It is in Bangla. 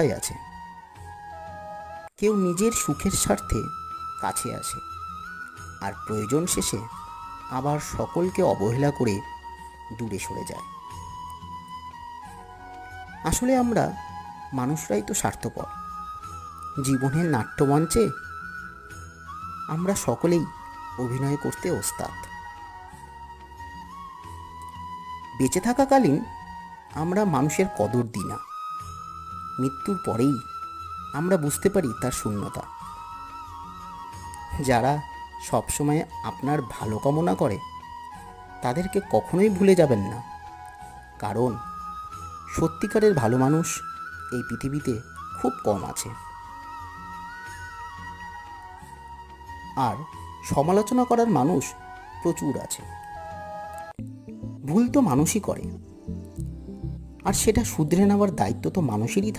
উভয় আছে। কেউ নিজের সুখের স্বার্থে কাছে আসে। আর প্রয়োজন শেষে আবার সকলকে অবহেলা করে দূরে সরে যায়। আসলে আমরা মানুষরাই তো স্বার্থপর। জীবনের নাট্যমঞ্চে আমরা সকলেই অভিনয় করতে ওস্তাদ। বেঁচে থাকাকালীন আমরা মানুষের কদর দিই না। মৃত্যুর পরেই আমরা বুঝতে পারি তার শূন্যতা। যারা সবসময় আপনার ভালো কামনা করে, তাদেরকে কখনোই ভুলে যাবেন না। কারণ সত্যিকারের ভালো মানুষ এই পৃথিবীতে খুব কম আছে। আর সমালোচনা করার মানুষ প্রচুর আছে। ভুল তো মানুষই করে। আর সেটা শুধরে নেওয়ার দায়িত্ব তো মানুষেরই থাকে।